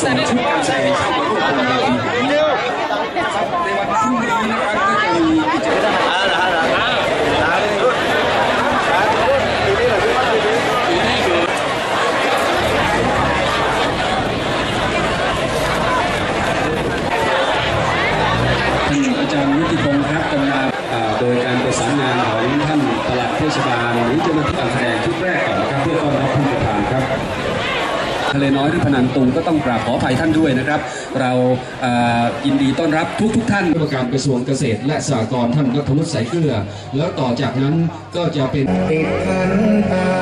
ส่งชุดการแสดงเข้ามาร่วมบนเวทีแห่งนี้ในวันพรุ่งนี้นะครับก็จะมีกิจกรรมท่านอาจารย์วุฒิพงศ์ครับกำลังโดยการประสานงานของท่านปลัดเทศบาลหรือเจ้าหน้าที่การแสดงชุดแรกก่อนนะครับเพื่อต้อนรับผู้ประธานครับ ทะเลน้อยหรือพนันตุงก็ต้องกราบขออภัยท่านด้วยนะครับ เรายินดีต้อนรับทุกทุกๆท่านผู้การกระทรวงเกษตร และสหกรณ์ท่านรัฐวุฒิสายเกลือ แล้วต่อจากนั้นก็จะเป็นติดพันตา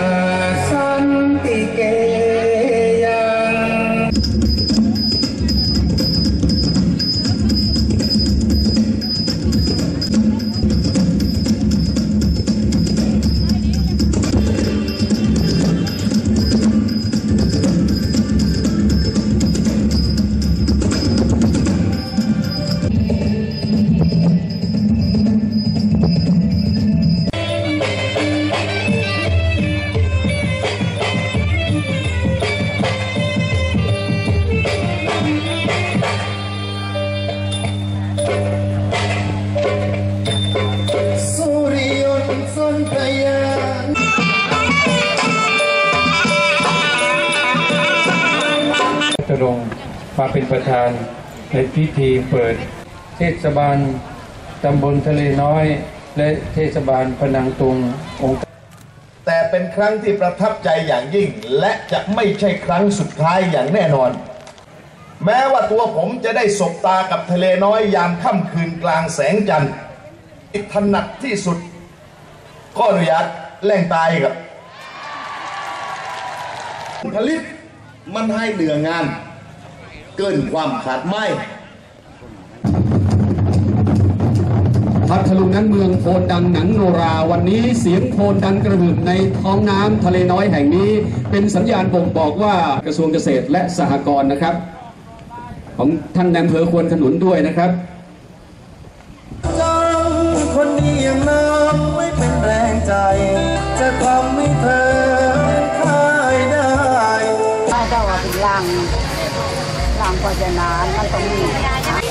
ตยานตรงมาเป็นประธานในพิธีเปิด เทศบาลตำบลทะเลน้อย และเทศบาลพนังตุงองค์แต่เป็นครั้งที่ประทับใจอย่างยิ่ง และจะไม่ใช่ครั้งสุดท้ายอย่างแน่นอน แม้ว่าตัวผมจะได้สบตากับทะเลน้อยยามค่ำคืนกลางแสงจันทร์ถนัดที่สุด ข้ออนุญาตแล่งตายครับผลิตมันให้เหนืองาน เกินความขาดไม่พัทลุงนั้นเมืองโพนดังหนังโนราวันนี้เสียงโพนดังกระหึ่มในท้องน้ำทะเลน้อยแห่งนี้ เป็นสัญญาณบ่งบอกว่ากระทรวงเกษตรและสหกรณ์นะครับ ของท่านนายอำเภอควรขนุนด้วยนะครับจังคนดีอย่างน้ จะทำให้เธอคลายได้ถ้าเจ้าว่าเป็นลังลังก็จะนานมันต้องมี